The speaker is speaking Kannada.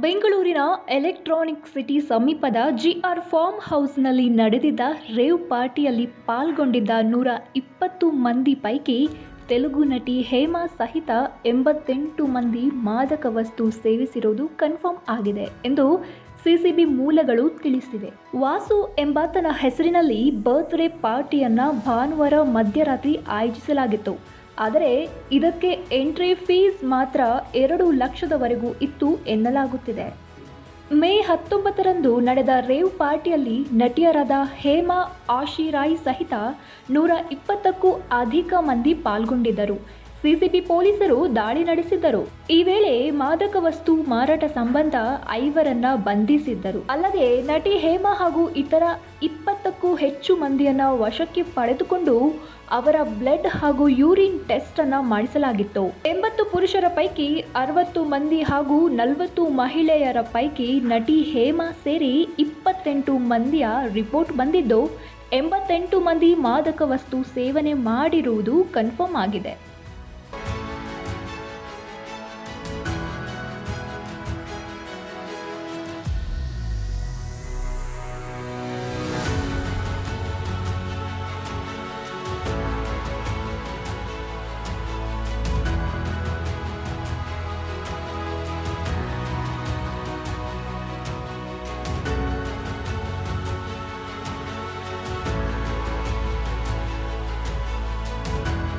ಬೆಂಗಳೂರಿನ ಎಲೆಕ್ಟ್ರಾನಿಕ್ ಸಿಟಿ ಸಮೀಪದ ಜಿಆರ್ ಫಾರ್ಮ್ ಹೌಸ್ನಲ್ಲಿ ನಡೆದಿದ್ದ ರೇವ್ ಪಾರ್ಟಿಯಲ್ಲಿ ಪಾಲ್ಗೊಂಡಿದ್ದ ನೂರ ಇಪ್ಪತ್ತು ಮಂದಿ ಪೈಕಿ ತೆಲುಗು ನಟಿ ಹೇಮಾ ಸಹಿತ ಎಂಬತ್ತೆಂಟು ಮಂದಿ ಮಾದಕ ವಸ್ತು ಸೇವಿಸಿರುವುದು ಕನ್ಫರ್ಮ್ ಆಗಿದೆ ಎಂದು ಸಿಸಿಬಿ ಮೂಲಗಳು ತಿಳಿಸಿವೆ. ವಾಸು ಎಂಬಾತನ ಹೆಸರಿನಲ್ಲಿ ಬರ್ತ್ಡೇ ಪಾರ್ಟಿಯನ್ನು ಭಾನುವಾರ ಮಧ್ಯರಾತ್ರಿ ಆಯೋಜಿಸಲಾಗಿತ್ತು. ಆದರೆ ಇದಕ್ಕೆ ಎಂಟ್ರಿ ಫೀಸ್ ಮಾತ್ರ ಎರಡು ಲಕ್ಷದವರೆಗೂ ಇತ್ತು ಎನ್ನಲಾಗುತ್ತಿದೆ. ಮೇ ಹತ್ತೊಂಬತ್ತರಂದು ನಡೆದ ರೇವ್ ಪಾರ್ಟಿಯಲ್ಲಿ ನಟಿಯರಾದ ಹೇಮಾ ಆಶಿರಾಯ್ ಸಹಿತ ನೂರ ಇಪ್ಪತ್ತಕ್ಕೂ ಅಧಿಕ ಮಂದಿ ಪಾಲ್ಗೊಂಡಿದ್ದರು. ಸಿಸಿಬಿ ಪೊಲೀಸರು ದಾಳಿ ನಡೆಸಿದ್ದರು. ಈ ವೇಳೆ ಮಾದಕ ವಸ್ತು ಮಾರಾಟ ಸಂಬಂಧ ಐವರನ್ನ ಬಂಧಿಸಿದ್ದರು. ಅಲ್ಲದೆ ನಟಿ ಹೇಮಾ ಹಾಗೂ ಇತರ ಇಪ್ಪತ್ತಕ್ಕೂ ಹೆಚ್ಚು ಮಂದಿಯನ್ನ ವಶಕ್ಕೆ ಪಡೆದುಕೊಂಡು ಅವರ ಬ್ಲಡ್ ಹಾಗೂ ಯೂರಿನ್ ಟೆಸ್ಟ್ ಅನ್ನ ಮಾಡಿಸಲಾಗಿತ್ತು. ಎಂಬತ್ತು ಪುರುಷರ ಪೈಕಿ ಅರವತ್ತು ಮಂದಿ ಹಾಗೂ ನಲವತ್ತು ಮಹಿಳೆಯರ ಪೈಕಿ ನಟಿ ಹೇಮಾ ಸೇರಿ ಇಪ್ಪತ್ತೆಂಟು ಮಂದಿಯ ರಿಪೋರ್ಟ್ ಬಂದಿದ್ದು, ಎಂಬತ್ತೆಂಟು ಮಂದಿ ಮಾದಕ ವಸ್ತು ಸೇವನೆ ಮಾಡಿರುವುದು ಕನ್ಫರ್ಮ್ ಆಗಿದೆ.